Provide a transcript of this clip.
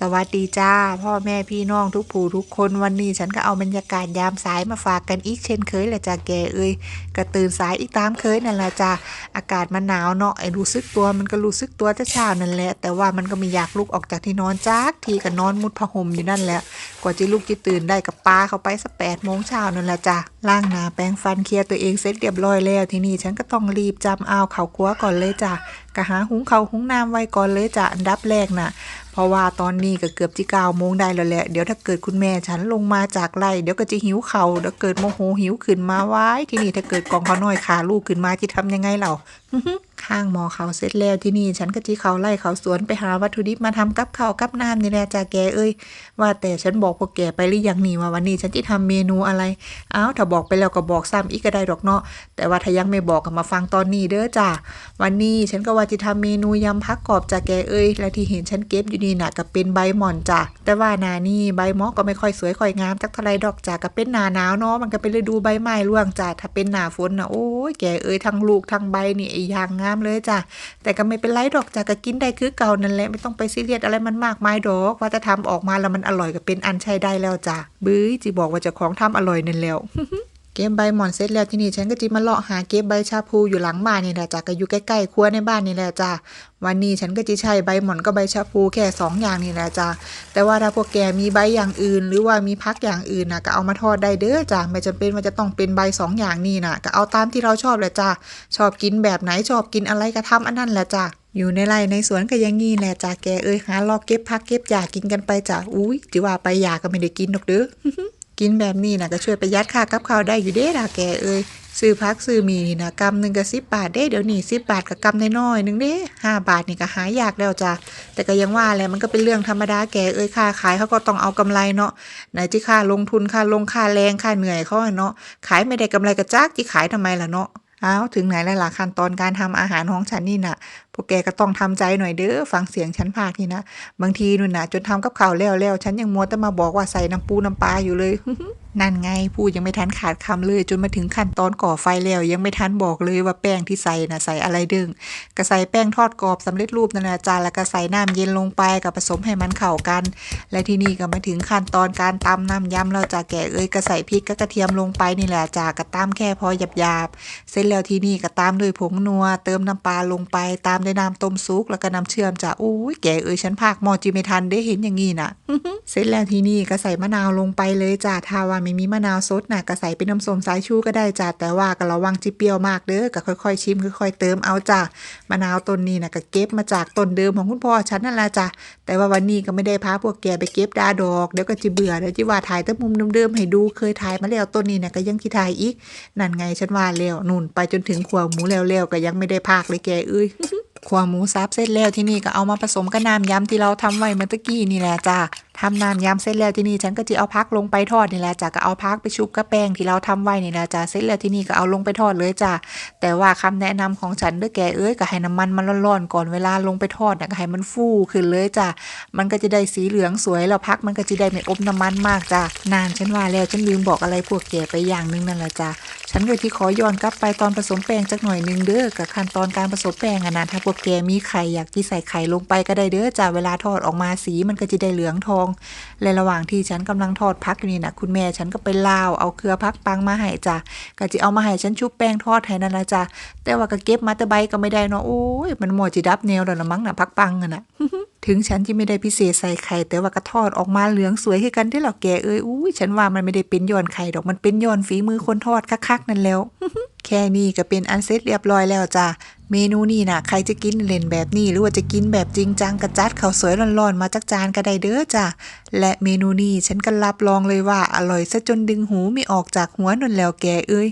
สวัสดีจ้า พ่อแม่พี่น้องทุกผู้ทุกคนวันนี้ฉันก็เอาบรรยากาศยามสายมาฝากกันอีกเช่นเคยแหละจ้าแกเอ้ยกระตื่นสายอีกตามเคยนั่นแหละจ้าอากาศมันหนาวเนาะไอ้รู้สึกตัวมันก็รู้สึกตัวจะเช้านั่นแหละ แต่ว่ามันก็ไม่อยากลุกออกจากที่นอนจ้าทีก็นอนมุดผ้าห่มอยู่นั่นแหละ กว่าจะลุกจะตื่นได้กับป้าเขาไปสักแปดโมงเช้านั่นแหละจ้าล้างหน้าแปรงฟันเคลียร์ตัวเองเสร็จเรียบร้อยแล้วทีนี้ฉันก็ต้องรีบจำเอาเข่าคัวก่อนเลยจ้าก็หาหุงเขาหุงน้ำไว้ก่อนเลยจ้าอันดับแรกน่ะเพราะว่าตอนนี้ก็เกือบจะเก้าโมงได้แล้วแหละเดี๋ยวถ้าเกิดคุณแม่ฉันลงมาจากไร่เดี๋ยวก็จะหิวเขา่าเดี๋ยวเกิดโมโหหิวขึ้นมาไว้ ที่นี่ถ้าเกิดกองเขาน้อยขาลูกขึ้นมาจะทำยังไงเรา ข้างมอเขาเสร็จแล้วที่นี่ฉันก็จีเขาไล่เขาสวนไปหาวัตถุดิบมาทำกับข้าวกับน้ำนี่แหละจ้าแกเอ้ยว่าแต่ฉันบอกพวกแกไปหรือยังนี่ว่าวันนี้ฉันจะทำเมนูอะไรอ้าวถ้าบอกไปแล้วก็บอกซ้ำอีกก็ได้ดอกเนาะแต่ว่าถ้ายังไม่บอกก็มาฟังตอนนี้เด้อจ้าวันนี้ฉันก็ว่าจะทำเมนูยำพักกรอบจากแกเอ้ยและที่เห็นฉันเก็บอยู่นี่น่ะก็เป็นใบหม่อนจ้ะแต่ว่านานี่ใบมอก็ไม่ค่อยสวยค่อยงามสักเท่าไรดอกจ้ะก็เป็นหนาหนาวเนาะมันก็เป็นฤดูใบไม้ร่วงจ้ะถ้าเป็นหนาฝนนะโอ้ยแกเอ้ยทั้งลูกทั้งใบนี่ไอ้ยางงามเลยจ้ะแต่ก็ไม่เป็นไรดอกจ้ะก็กินได้คือเก่านั่นแหละไม่ต้องไปซีเรียสอะไรมันมากมายดอกว่าจะทำออกมาแล้วมันอร่อยก็เป็นอันใช้ได้แล้วจ้ะบื้อจีบอกว่าจะของทำอร่อยนั่นแล้ว เก็บใบหมอนเสร็จแล้วที่นี่ฉันก็จิมาเลาะหาเก็บใบชาพูอยู่หลังบ้านนี่แหละจ้ะก็อยู่ใกล้ๆครัวในบ้านนี่แหละจ้ะวันนี้ฉันก็จะใช้ใบหมอนกับใบชาพูแค่สองอย่างนี่แหละจ้ะแต่ว่าถ้าพวกแกมีใบอย่างอื่น หรือว่ามีพักอย่างอื่นนะก็เอามาทอดได้เด้อจ้ะไม่จำเป็นว่าจะต้องเป็นใบสองอย่างนี่นะก็เอาตามที่เราชอบแหละจ้ะชอบกินแบบไหนชอบกินอะไรก็ทำอันนั้นแหละจ้ะอยู่ในไร่ในสวนก็ยังงี้แหละจ้ะแกเอ้ยหาลอกเก็บพักเก็บอยากกินกันไปจ้ะอุ้ยจิว่าไปอยากก็ไม่ได้กินหรอกเด้อ กินแบบนี้นะก็ช่วยประหยัดค่ากับข้าวได้อยู่เด้ล่ะแกเอ้ยซื้อพักซื้อมีนี่นะกำหนึ่งก็สิบบาทเด้เดี๋ยวนี้สิบบาทกับกำน้อยๆหนึ่งเด้ห้าบาทนี่ก็หายากแล้วจ้ะแต่ก็ยังว่าแหละมันก็เป็นเรื่องธรรมดาแกเอ้ยค่าขายเขาก็ต้องเอากำไรเนาะไหนที่ค่าลงทุนค่าลงค่าแรงค่าเหนื่อยเขาเนาะขายไม่ได้กำไรกระจักที่ขายทำไมล่ะเนาะอ้าวถึงไหนแล้วล่ะขั้นตอนการทำอาหารของฉันนี่น่ะพวกแกก็ต้องทำใจหน่อยเด้อฟังเสียงฉันพากนี่นะบางทีนู่นน่ะจนทำกับข้าวแล้วแล้วฉันยังมัวแต่มาบอกว่าใส่น้ำปูน้ำปลาอยู่เลยนั่นไงพูดยังไม่ทันขาดคำเลย จนมาถึงขั้นตอนก่อไฟแล้ว ยังไม่ทันบอกเลยว่าแป้งที่ใส่น่ะใส่อะไรดึงก็ใส่แป้งทอดกรอบสำเร็จรูปนั่นแหละจ้าแล้วก็ใส่น้ำเย็นลงไปกับผสมให้มันเข้ากัน และที่นี่ก็มาถึงขั้นตอนการตำน้ำยำแล้วจ้าแกเอ้ยก็ใส่พริกกระเทียมลงไปนี่แหละจ้าก็ตำแค่พอหยาบๆเสร็จแล้วที่นี่ก็ตามด้วยผงนัว เติมน้ำปลาลงไปตามด้น้ำต้มซุปแล้วก็น้ำเชื่อมจ้าโอ้ยแก่เอ้ยฉันพากหมอจิไม่ทันได้เห็นอย่างงี้น่ะเสร็จแล้วที่นี่ก็ใส่มะนาวลงไปเลยจ้าถ้าว่าไม่มีมะนาวสดน่ะก็ใส่เป็นน้ำส้มสายชูก็ได้จ้าแต่ว่าก็ระวังจิเปรี้ยวมากเด้อก็ค่อยๆชิมค่อยๆเติมเอาจ้ามะนาวต้นนี้น่ะก็เก็บมาจากต้นเดิมของคุณพ่อฉันนั่นแหละจ้าแต่ว่าวันนี้ก็ไม่ได้พาพวกแกไปเก็บดาดอกเดี๋ยวก็จิเบื่อเดี๋ยวจิว่าถ่ายแต่มุมเดิมๆให้ดูเคยถ่ายมาแล้วต้นนี้น่ะก็ยังที่ถ่ายอีกนั่นไงฉันว่าแล้วนุ่นไปจนถึงขวหมูแล้วๆก็ยังไม่ได้พากเลยแกเอ้ย ขัวหมูซับเสร็จแล้วที่นี่ก็เอามาผสมกับน้ำยำที่เราทำไว้เมื่อตะกี้นี่แหละจ้าทำน้ำยำเสร็จแล้วที่นี่ฉันก็จะเอาพักลงไปทอดนี่แหละจ้าก็เอาพักไปชุบกับแป้งที่เราทำไว้นี่แหละจ้าเสร็จแล้วที่นี่ก็เอาลงไปทอดเลยจ้าแต่ว่าคำแนะนำของฉันด้อแกเอ้ยก็ให้น้ำมันมันร้อนๆก่อนเวลาลงไปทอดนะก็ให้มันฟูขึ้นเลยจ้ามันก็จะได้สีเหลืองสวยแล้วพักมันก็จะได้ไม่อมน้ำมันมากจ้านานฉันว่าแล้วฉันลืมบอกอะไรพวกแกไปอย่างนึงนั่นแหละจ้า ฉันก็ที่ขอย้อนกลับไปตอนผสมแป้งจักหน่อยหนึงเด้อกับขั้นตอนการผสมแป้งอะนะถ้าพวกแกมีไข่อยากที่ใส่ไข่ลงไปก็ได้เด้อจ้าเวลาทอดออกมาสีมันก็จะได้เหลืองทอง และระหว่างที่ฉันกำลังทอดพักอยู่นี่นะคุณแม่ฉันก็ไปลาวเอาเครือพักปังมาให้จ้าก็จะเอามาให้ฉันชุบแป้งทอดให้นั่นละจ้าแต่ว่าก็เก็บมาแต่ใบก็ไม่ได้เนาะโอ้ยมันหมดจิดับแนวแล้วละมั้งน่ะพักปังอะนะ ถึงฉันที่ไม่ได้พิเศษใส่ไข่แต่ว่าก็ทอดออกมาเหลืองสวยคือกันที่เราแกเอ้ยอุ้ยฉันว่ามันไม่ได้เป็นย้อนไข่ดอกมันเป็นย้อนฝีมือคนทอดคักๆนั่นแล้ว แค่นี้ก็เป็นอันเสร็จเรียบร้อยแล้วจ้าเมนูนี่นะใครจะกินเล่นแบบนี้หรือว่าจะกินแบบจริงจังกระจัดข้าวสวยร้อนๆมาจากจานก็ได้เด้อจ้าและเมนูนี้ฉันก็รับรองเลยว่าอร่อยซะจนดึงหูไม่ออกจากหัวนนแล้วแกเอ้ย